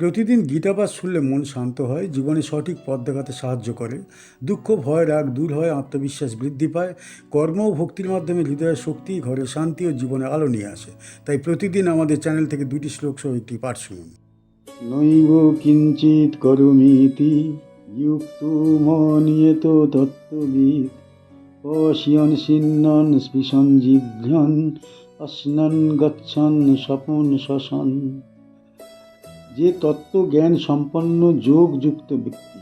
প্রতিদিন গীতাপাঠ শুনলে মন শান্ত হয়, জীবনে সঠিক পথ দেখাতে সাহায্য করে। দুঃখ, ভয়, রাগ দূর হয়, আত্মবিশ্বাস বৃদ্ধি পায়। কর্ম ও ভক্তির মাধ্যমে হৃদয়ের শক্তি, ঘরে শান্তি ও জীবনে আলো নিয়ে আসে। তাই প্রতিদিন আমাদের চ্যানেল থেকে দুটি শ্লোক সহ একটি পাঠ শুনুন। নৈব কিঞ্চিত করুমিতি যুক্ত মনিয়ত তত্ত্ববিদ। অশিয়ন সিন্নন স্পৃশন জিঘ্রন অশ্নন গচ্ছন স্বপন শশন যে তত্ত্ব জ্ঞান সম্পন্ন যোগযুক্ত ব্যক্তি,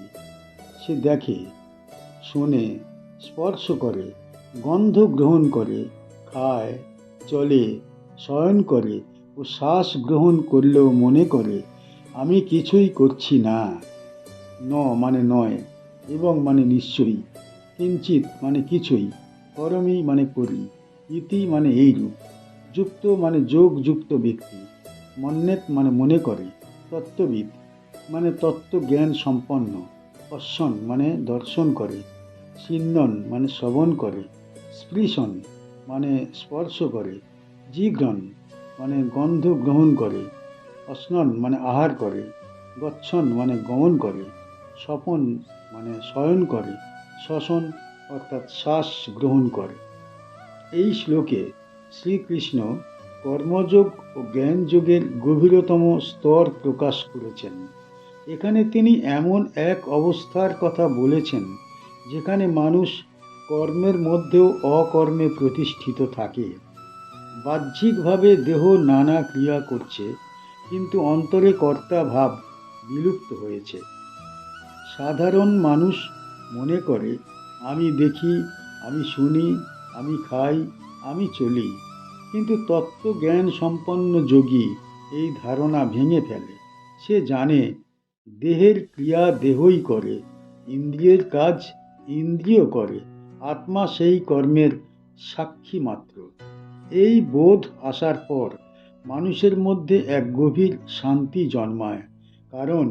সে দেখে, শোনে, স্পর্শ করে, গন্ধ গ্রহণ করে, খায়, চলে, শয়ন করে ও শ্বাস গ্রহণ করলেও মনে করে, আমি কিছুই করছি না। ন মানে নয়, এবং মানে নিশ্চয়ই কিঞ্চিত মানে কিছুই করমি মানে করি ইতি মানে এইরূপ, যুক্ত মানে যোগযুক্ত ব্যক্তি মন্যেত মানে মনে করে। তত্ত্ববিদ মানে তত্ত্ব জ্ঞান সম্পন্ন, অশ্বন মানে দর্শন করে সিন্নন মানে শ্রবণ করে, স্পৃশন মানে স্পর্শ করে, জিঘ্রণ মানে গন্ধ গ্রহণ করে, অশ্নন মানে আহার করে, গচ্ছন মানে গমন করে, স্বপন মানে শয়ন করে, শ্বসন, অর্থাৎ শ্বাস গ্রহণ করে। এই শ্লোকে শ্রীকৃষ্ণ কর্মযোগ ও জ্ঞানযোগের গভীরতম স্তর প্রকাশ করেছেন। এখানে তিনি এমন এক অবস্থার কথা বলেছেন, যেখানে মানুষ কর্মের মধ্যেও অকর্মে প্রতিষ্ঠিত থাকে। বাহ্যিকভাবে দেহ নানা ক্রিয়া করছে, কিন্তু অন্তরে কর্তা ভাব বিলুপ্ত হয়েছে। সাধারণ মানুষ মনে করে, আমি দেখি, আমি শুনি, আমি খাই, আমি চলি। কিন্তু তত্ত্বজ্ঞান সম্পন্ন যোগী এই ধারণা ভেঙে ফেলে। সে জানে, দেহের ক্রিয়া দেহই করে, ইন্দ্রিয়ের কাজ ইন্দ্রিয় করে, আত্মা সেই কর্মের সাক্ষী মাত্র। এই বোধ আসার পর মানুষের মধ্যে এক গভীর শান্তি জন্মায়, কারণ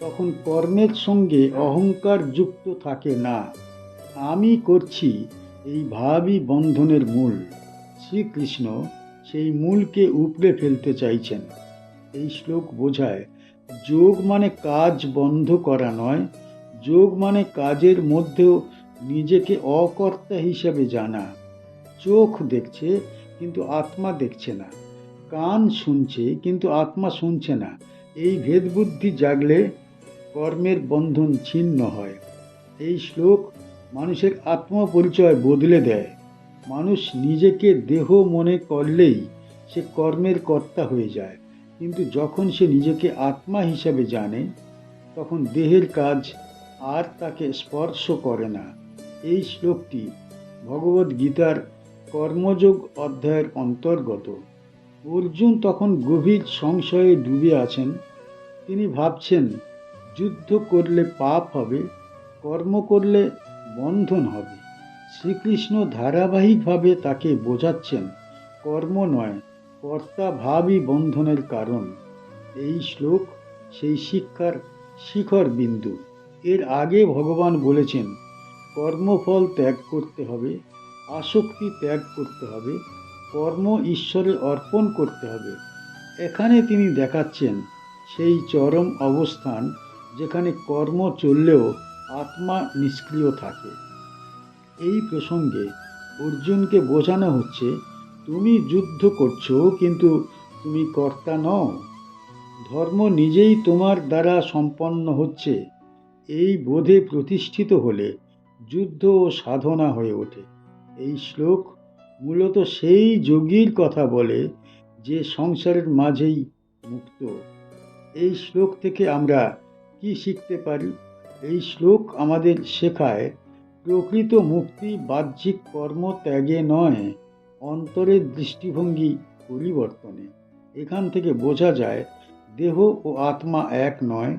তখন কর্মের সঙ্গে অহংকার যুক্ত থাকে না। আমি করছি এই ভাবই বন্ধনের মূল। শ্রীকৃষ্ণ সেই মূলকে উপড়ে ফেলতে চাইছেন। এই শ্লোক বোঝায়, যোগ মানে কাজ বন্ধ করা নয়, যোগ মানে কাজের মধ্যেও নিজেকে অকর্তা হিসেবে জানা। চোখ দেখছে কিন্তু আত্মা দেখছে না, কান শুনছে কিন্তু আত্মা শুনছে না। এই ভেদবুদ্ধি জাগলে কর্মের বন্ধন ছিন্ন হয়। এই শ্লোক মানুষের আত্মপরিচয় বদলে দেয়। মানুষ নিজেকে দেহ মনে করলেই সে কর্মের কর্তা হয়ে যায়। কিন্তু যখন সে নিজেকে আত্মা হিসাবে জানে, তখন দেহের কাজ আর তাকে স্পর্শ করে না। এই শ্লোকটি ভগবদ গীতার কর্মযোগ অধ্যায়ের অন্তর্গত। অর্জুন তখন গভীর সংশয়ে ডুবে আছেন। তিনি ভাবছেন, যুদ্ধ করলে পাপ হবে, কর্ম করলে বন্ধন হবে। শ্রীকৃষ্ণ ধারাবাহিকভাবে তাকে বোঝাচ্ছেন, কর্ম নয়, কর্তা ভাবই বন্ধনের কারণ। এই শ্লোক সেই শিক্ষার শিখর বিন্দু। এর আগে ভগবান বলেছেন, কর্মফল ত্যাগ করতে হবে, আসক্তি ত্যাগ করতে হবে, কর্ম ঈশ্বরে অর্পণ করতে হবে। এখানে তিনি দেখাচ্ছেন সেই চরম অবস্থান যেখানে কর্ম চললেও আত্মা নিষ্ক্রিয় থাকে। এই প্রসঙ্গে অর্জুনকে বোঝানো হচ্ছে, তুমি যুদ্ধ করছ, কিন্তু তুমি কর্তা নও। ধর্ম নিজেই তোমার দ্বারা সম্পন্ন হচ্ছে। এই বোধে প্রতিষ্ঠিত হলে যুদ্ধ ও সাধনা হয়ে ওঠে। এই শ্লোক মূলত সেই যোগীর কথা বলে, যে সংসারের মাঝেই মুক্ত। এই শ্লোক থেকে আমরা কি শিখতে পারি? এই শ্লোক আমাদের শেখায় প্রকৃত মুক্তি বাহ্যিক কর্ম ত্যাগে নয়, অন্তরের দৃষ্টিভঙ্গি পরিবর্তনে। এখান থেকে বোঝা যায়, দেহ ও আত্মা এক নয়,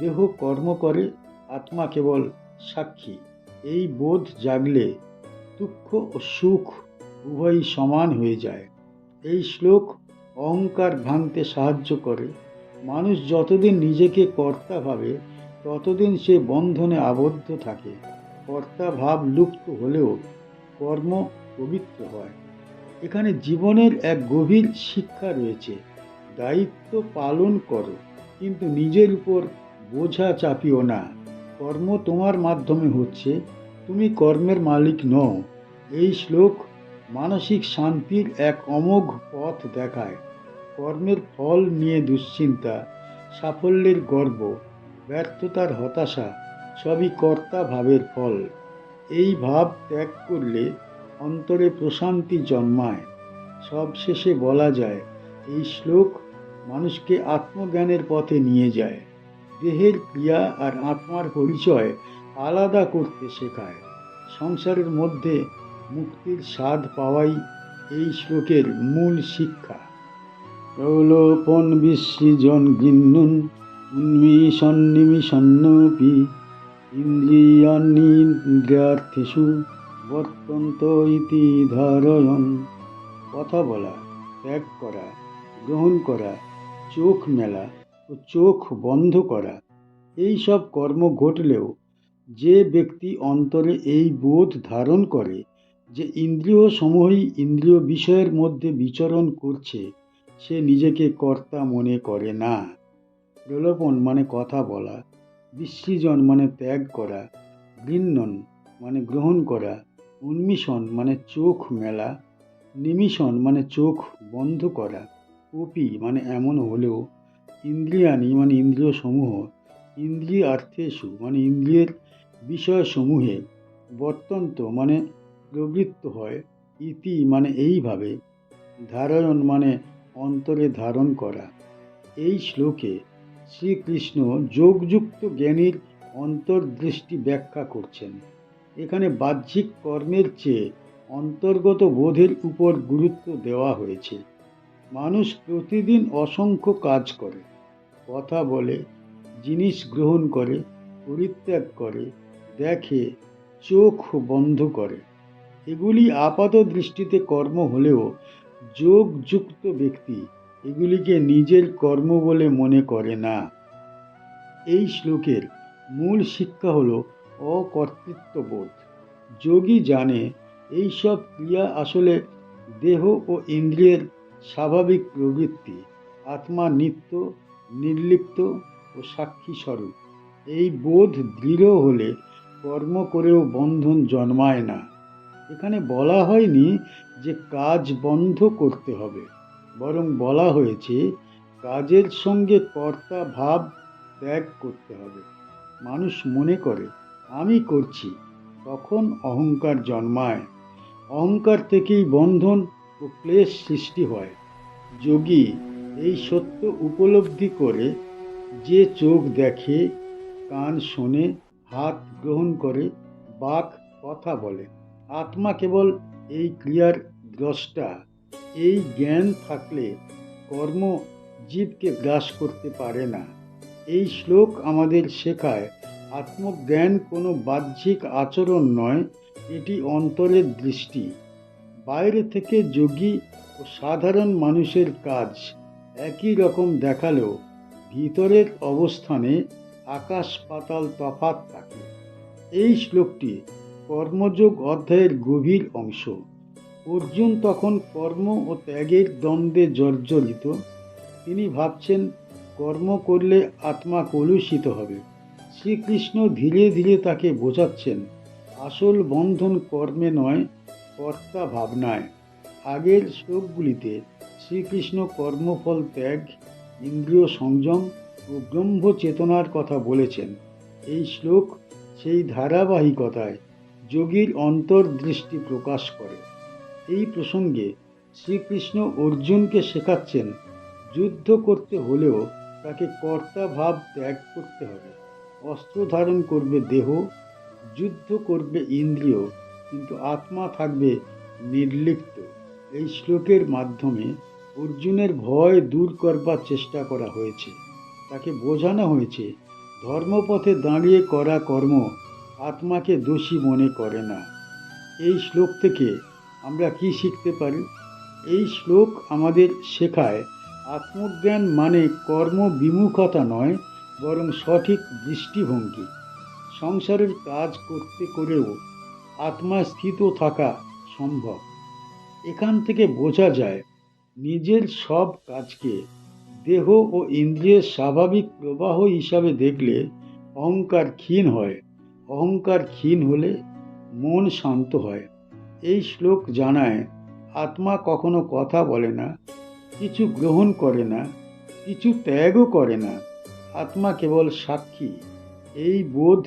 দেহ কর্ম করে, আত্মা কেবল সাক্ষী। এই বোধ জাগলে দুঃখ ও সুখ উভয়ই সমান হয়ে যায়। এই শ্লোক অহংকার ভাঙতে সাহায্য করে। মানুষ যতদিন নিজেকে কর্তা ভাবে, ততদিন সে বন্ধনে আবদ্ধ থাকে। কর্তা ভাব লুপ্ত হলেও কর্ম পবিত্র হয়। এখানে জীবনের এক গভীর শিক্ষা রয়েছে। দায়িত্ব পালন করো, কিন্তু নিজের উপর বোঝা চাপিও না। কর্ম তোমার মাধ্যমে হচ্ছে, তুমি কর্মের মালিক নও। এই শ্লোক মানসিক শান্তির এক অমোঘ পথ দেখায়। কর্মের ফল নিয়ে দুশ্চিন্তা, সাফল্যের গর্ব, ব্যর্থতার হতাশা সবই কর্তা ভাবের ফল। এই ভাব ত্যাগ করলে অন্তরে প্রশান্তি জন্মায়। সবশেষে বলা যায়, এই শ্লোক মানুষকে আত্মজ্ঞানের পথে নিয়ে যায়। দেহের ক্রিয়া আর আত্মার পরিচয় আলাদা করতে শেখায়। সংসারের মধ্যে মুক্তির স্বাদ পাওয়াই এই শ্লোকের মূল শিক্ষা। প্রলোপন বিসৃজন গৃন্নুন, উন্মিষণ নিমিষণ্ণপি ইন্দ্রিয়ান্নিন্দ্রিয়ার্থেষু বর্তন্ত ইতি ধারয়ন কথা বলা, ত্যাগ করা, গ্রহণ করা, চোখ মেলা ও চোখ বন্ধ করা, এই সব কর্ম ঘটলেও যে ব্যক্তি অন্তরে এই বোধ ধারণ করে যে ইন্দ্রিয় সমূহই ইন্দ্রিয় বিষয়ের মধ্যে বিচরণ করছে, সে নিজেকে কর্তা মনে করে না। প্রলোভন মানে কথা বলা বিসৃজন মানে ত্যাগ করা গৃহণ মানে গ্রহণ করা, উন্মিষণ মানে চোখ মেলা, নিমিষণ মানে চোখ বন্ধ করা, কপি মানে এমন হলেও ইন্দ্রিয়ানি মানে ইন্দ্রিয় সমূহ ইন্দ্রিয় আর্থেষু মানে ইন্দ্রিয়ের বিষয়সমূহে বর্তন্ত মানে প্রবৃত্ত হয়, ইতি মানে এইভাবে, ধারয়ন মানে অন্তরে ধারণ করা। এই শ্লোকে শ্রীকৃষ্ণ যোগযুক্ত জ্ঞানীর অন্তর্দৃষ্টি ব্যাখ্যা করছেন। এখানে বাহ্যিক কর্মের চেয়ে অন্তর্গত বোধের উপর গুরুত্ব দেওয়া হয়েছে। মানুষ প্রতিদিন অসংখ্য কাজ করে, কথা বলে, জিনিস গ্রহণ করে, পরিত্যাগ করে, দেখে, চোখ বন্ধ করে। এগুলি আপাত দৃষ্টিতে কর্ম হলেও যোগযুক্ত ব্যক্তি এগুলিকে নিজের কর্ম বলে মনে করে না। এই শ্লোকের মূল শিক্ষা হল অকর্তৃত্ববোধ। যোগী জানে এই সব ক্রিয়া আসলে দেহ ও ইন্দ্রিয়ের স্বাভাবিক প্রবৃত্তি, আত্মা নিত্য, নির্লিপ্ত ও সাক্ষী স্বরূপ এই বোধ দৃঢ় হলে কর্ম করেও বন্ধন জন্মায় না। এখানে বলা হয়নি যে কাজ বন্ধ করতে হবে। বরং বলা হয়েছে, কাজের সঙ্গে কর্তা ভাব ত্যাগ করতে হবে। মানুষ মনে করে, আমি করছি। তখন অহংকার জন্মায়। অহংকার থেকেই বন্ধন ও ক্লেশ সৃষ্টি হয়। যোগী এই সত্য উপলব্ধি করে যে চোখ দেখে, কান শোনে, হাত গ্রহণ করে, বাক কথা বলে। আত্মা কেবল এই ক্রিয়ার দ্রষ্টা। এই জ্ঞান থাকলে কর্ম জীবকে গ্রাস করতে পারে না। এই শ্লোক আমাদের শেখায়, আত্মজ্ঞান কোনো বাহ্যিক আচরণ নয়, এটি অন্তরের দৃষ্টি। বাইরে থেকে যোগী ও সাধারণ মানুষের কাজ একই রকম দেখালেও ভিতরের অবস্থানে আকাশ পাতাল তফাত থাকে। এই শ্লোকটি কর্মযোগ অধ্যায়ের গভীর অংশ। অর্জুন তখন কর্ম ও ত্যাগের দ্বন্দ্বে জর্জরিত। তিনি ভাবছেন, কর্ম করলে আত্মা কলুষিত হবে। শ্রীকৃষ্ণ ধীরে ধীরে তাকে বোঝাচ্ছেন, আসল বন্ধন কর্মে নয়, কর্তা ভাবনায়। আগের শ্লোকগুলিতে শ্রীকৃষ্ণ কর্মফল ত্যাগ, ইন্দ্রিয় সংযম ও ব্রহ্ম চেতনার কথা বলেছেন। এই শ্লোক সেই ধারাবাহিকতায় যোগীর অন্তর্দৃষ্টি প্রকাশ করে। এই প্রসঙ্গে শ্রীকৃষ্ণ অর্জুনকে শেখাচ্ছেন, যুদ্ধ করতে হলেও তাকে কর্তা ভাব ত্যাগ করতে হবে। অস্ত্র ধারণ করবে দেহ, যুদ্ধ করবে ইন্দ্রিয়, কিন্তু আত্মা থাকবে নির্লিপ্ত। এই শ্লোকের মাধ্যমে অর্জুনের ভয় দূর করবার চেষ্টা করা হয়েছে। তাকে বোঝানো হয়েছে, ধর্মপথে দাঁড়িয়ে করা কর্ম আত্মাকে দোষী মনে করে না। এই শ্লোক থেকে আমরা কি শিখতে পারি? এই শ্লোক আমাদের শেখায়, আত্মজ্ঞান মানে কর্ম বিমুখতা নয়, বরং সঠিক দৃষ্টিভঙ্গি। সংসারের কাজ করতে করেও আত্মা স্থিত থাকা সম্ভব। এখান থেকে বোঝা যায়, নিজের সব কাজকে দেহ ও ইন্দ্রিয়ের স্বাভাবিক প্রবাহ হিসাবে দেখলে অহংকার ক্ষীণ হয়। অহংকার ক্ষীণ হলে মন শান্ত হয়। এই শ্লোক জানায়, আত্মা কখনো কথা বলে না, কিছু গ্রহণ করে না, কিছু ত্যাগও করে না। আত্মা কেবল সাক্ষী। এই বোধ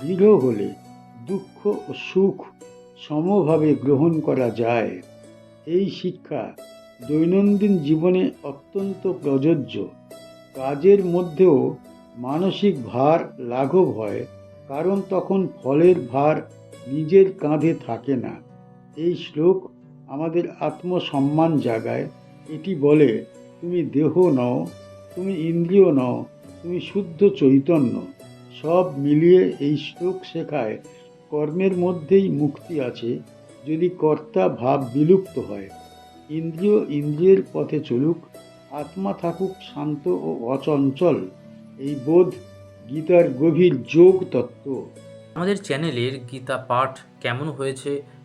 দৃঢ় হলে দুঃখ ও সুখ সমভাবে গ্রহণ করা যায়। এই শিক্ষা দৈনন্দিন জীবনে অত্যন্ত প্রযোজ্য। কাজের মধ্যেও মানসিক ভার লাঘব হয়, কারণ তখন ফলের ভার নিজের কাঁধে থাকে না। এই শ্লোক আমাদের আত্মসম্মান জাগায়। এটি বলে, তুমি দেহ নও, তুমি ইন্দ্রিয় নও, তুমি শুদ্ধ চৈতন্য। সব মিলিয়ে এই শ্লোক শেখায়, কর্মের মধ্যেই মুক্তি আছে, যদি কর্তা ভাব বিলুপ্ত হয়। ইন্দ্রিয় ইন্দ্রিয়ের পথে চলুক, আত্মা থাকুক শান্ত ও অচঞ্চল। এই বোধ গীতার গভীর যোগ তত্ত্ব আমাদের চ্যানেলের গীতা পাঠ কেমন হয়েছে